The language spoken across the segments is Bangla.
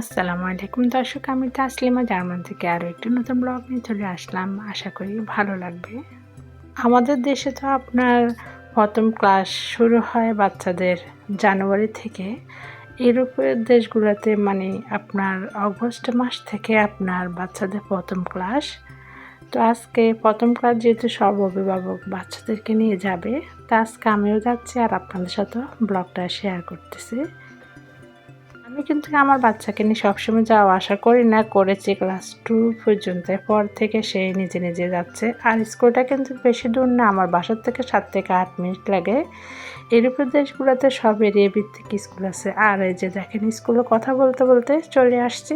আসসালামু আলাইকুম দর্শক, আমি তাসলিমা জার্মান থেকে আরও একটি নতুন ব্লগ নিয়ে চলে আসলাম। আশা করি ভালো লাগবে। আমাদের দেশে তো আপনার প্রথম ক্লাস শুরু হয় বাচ্চাদের জানুয়ারি থেকে। ইউরোপের দেশগুলোতে মানে আপনার অগস্ট মাস থেকে আপনার বাচ্চাদের প্রথম ক্লাস তো আজকে প্রথম ক্লাস যেহেতু সব অভিভাবক বাচ্চাদেরকে নিয়ে যাবে, তা আজকে আমিও যাচ্ছি আর আপনাদের সাথেও ব্লগটা শেয়ার করতেছি। আমি কিন্তু আমার বাচ্চাকে নিয়ে সবসময় যাওয়া আসা করি না, করেছি ক্লাস টু পর্যন্ত পর থেকে সে নিজে নিজে যাচ্ছে। আর স্কুলটা কিন্তু বেশি দূর না, আমার বাসার থেকে সাত থেকে আট মিনিট লাগে। ইউরোপের দেশগুলোতে সব এরিয়া ভিত্তিক স্কুল আছে। আর এই যে দেখেন, স্কুলে কথা বলতে বলতে চলে আসছি।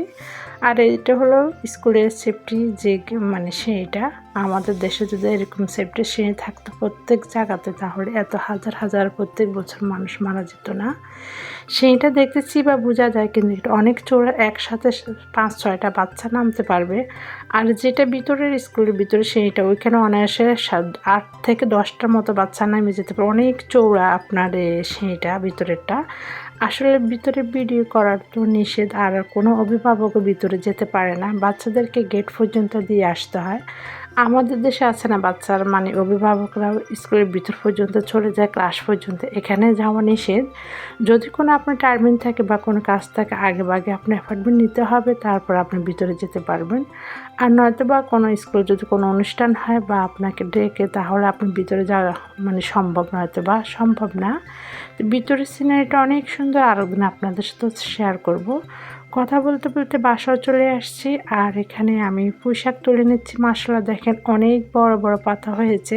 আর এইটা হলো স্কুলের সেফটি যে মানে সেইটা। আমাদের দেশে যদি এরকম সেফটি সিঁড়ি থাকতো প্রত্যেক জায়গাতে, তাহলে এত হাজার হাজার প্রত্যেক বছর মানুষ মারা যেত না। সেইটা দেখতেছি বা বোঝা যায় কিন্তু অনেক চোরা একসাথে পাঁচ, ছয়টা বাচ্চা নামতে পারবে। আর যেটা ভিতরের স্কুলের ভিতরে সেইটা ওইখানে অনায়াসে আট থেকে দশটার মতো বাচ্চা নামে যেতে পারে। অনেক চৌড়া আপনার সেইটা ভিতরেরটা। আসলে ভিতরে ভিডিও করার তো নিষেধ, আর কোনো অভিভাবকও ভিতরে যেতে পারে না। বাচ্চাদেরকে গেট পর্যন্ত দিয়ে আসতে হয়। আমাদের দেশে আছে না বাচ্চার মানে অভিভাবকরাও স্কুলের ভিতর পর্যন্ত চলে যায় ক্লাস পর্যন্ত। এখানে যাওয়া নিষেধ। যদি কোনো আপনার টার্মিন থাকে বা কোনো কাজ থাকে, আগে বাগে আপনি অ্যাপয়েন্টমেন্ট নিতে হবে, তারপর আপনি ভিতরে যেতে পারবেন। আর নয়তো বা কোনো স্কুলে যদি কোনো অনুষ্ঠান হয় বা আপনাকে ডেকে, তাহলে আপনি ভিতরে যাওয়া মানে সম্ভব নয়তো বা সম্ভব না। তো ভিতরের সিনারিটা অনেক সুন্দর আরও দিন আপনাদের সাথে শেয়ার করব। কথা বলতে বলতে বাসাও চলে আসছি আর এখানে আমি পোশাক তুলে নিচ্ছি। মশলা দেখেন অনেক বড় বড় পাতা হয়েছে।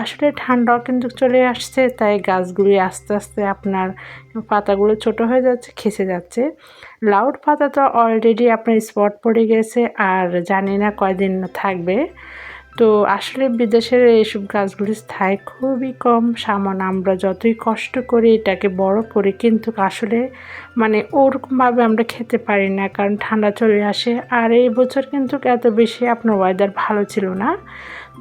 আসলে ঠান্ডাও কিন্তু চলে আসছে, তাই গাছগুলি আস্তে আস্তে আপনার পাতাগুলো ছোট হয়ে যাচ্ছে, খেসে যাচ্ছে। লাউড পাতা তো অলরেডি আপনার স্পট পড়ে গেছে আর জানি না কয়দিন থাকবে। তো আসলে বিদেশের এইসব গাছগুলি স্থায়ী খুবই কম সামান আমরা যতই কষ্ট করি এটাকে বড় করি, কিন্তু আসলে মানে ওরকমভাবে আমরা খেতে পারি না, কারণ ঠান্ডা চলে আসে। আর এই বছর কিন্তু এত বেশি আপনার ওয়েদার ভালো ছিল না।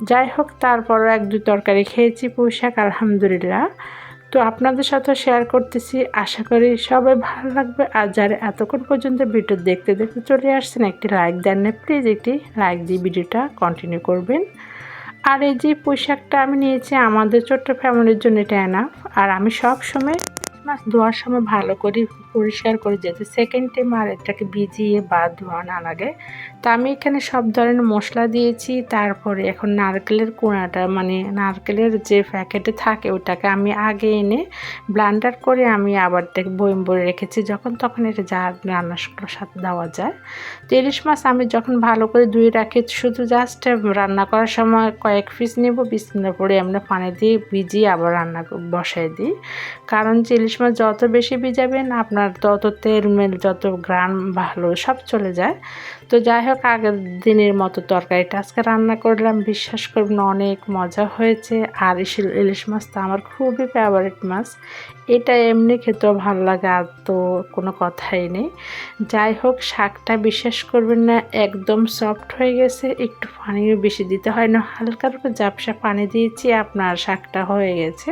যাই হোক, তারপরও এক দুই তরকারি খেয়েছি পোশাক আলহামদুলিল্লাহ। তো আপনাদের সাথে শেয়ার করতেছি। আশা করি সবাই ভালো লাগবে। আর যারা এতক্ষণ পর্যন্ত ভিডিও দেখতে দেখতে চলে আসছেন, একটি লাইক দেন না প্লিজ একটি লাইক দিয়ে ভিডিওটা কন্টিনিউ করবেন। আর এই যে পোশাকটা আমি নিয়েছি, আমাদের ছোট্ট ফ্যামিলির জন্য এটা এনাফ আর আমি সব সময় মাছ ধোয়ার সময় ভালো করে পরিষ্কার করে যেতে। সেকেন্ড টাইম আর এটাকে ভিজিয়ে বা ধোয়া না লাগে। তো আমি এখানে সব ধরনের মশলা দিয়েছি। তারপরে এখন নারকেলের কোনাটা মানে নারকেলের যে প্যাকেটে থাকে ওটাকে আমি আগে এনে ব্লান্ডার করে আমি আবার বইম বয়ে রেখেছি যখন, তখন এটা যা রান্নার সাথে দেওয়া যায়। তো ইলিশ মাছ আমি যখন ভালো করে ধুয়ে রাখি, শুধু জাস্ট রান্না করার সময় কয়েক পিস নেব, বিশ পরে আমরা পানি দিয়ে ভিজিয়ে আবার রান্না বসাই দিই। কারণ যে মাছ যত বেশি ভিজাবেন, আপনার তত তেল, মেল, যত গ্রান ভালো, সব চলে যায়। তো যাই হোক, আগের দিনের মতো তরকারিটা আজকে রান্না করলাম। বিশ্বাস করবেন, অনেক মজা হয়েছে। আর ইলিশ মাছ তো আমার খুবই ফেভারিট মাছ। এটা এমনি খেতেও ভালো লাগে, আর তো কোনো কথাই নেই। যাই হোক, শাকটা বিশ্বাস করবেন না, একদম সফট হয়ে গেছে। একটু পানিও বেশি দিতে হয় না হালকার উপর জাপসা পানি দিয়েছি, আপনার শাকটা হয়ে গেছে।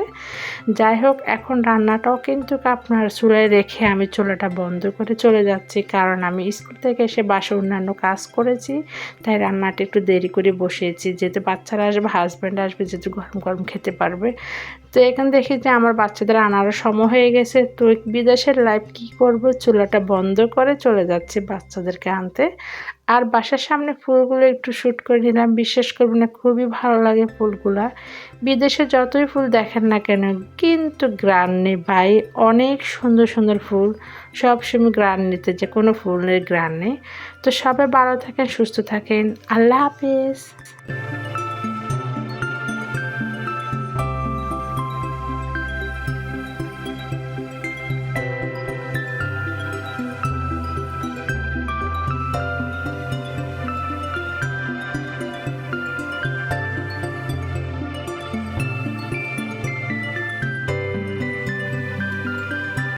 যাই হোক, এখন রান্নাটাও কিন্তু আপনার চুলায় রেখে আমি চুলাটা বন্ধ করে চলে যাচ্ছি, কারণ আমি স্কুল থেকে এসে বাসা অন্যান্য কাজ করেছি, তাই রান্নাটা একটু দেরি করে বসিয়েছি। যেহেতু বাচ্চারা আসবে হাজব্যান্ড আসবে, যেহেতু গরম গরম খেতে পারবে। তো এখানে দেখি যে আমার বাচ্চাদের আনারও সময় হয়ে গেছে। তো বিদেশের লাইফ কি করব? চুলাটা বন্ধ করে চলে যাচ্ছে বাচ্চাদেরকে আনতে। আর বাসার সামনে ফুলগুলো একটু শ্যুট করে নিলাম। বিশ্বাস করব না, খুবই ভালো লাগে ফুলগুলা। বিদেশে যতই ফুল দেখেন না কেন, কিন্তু গ্রান নেই ভাই অনেক সুন্দর সুন্দর ফুল। সবসময় গ্রান নিতে যে কোনো ফুলের গ্রান নেই তো সবাই ভালো থাকেন, সুস্থ থাকেন। আল্লাহ হাফিজ।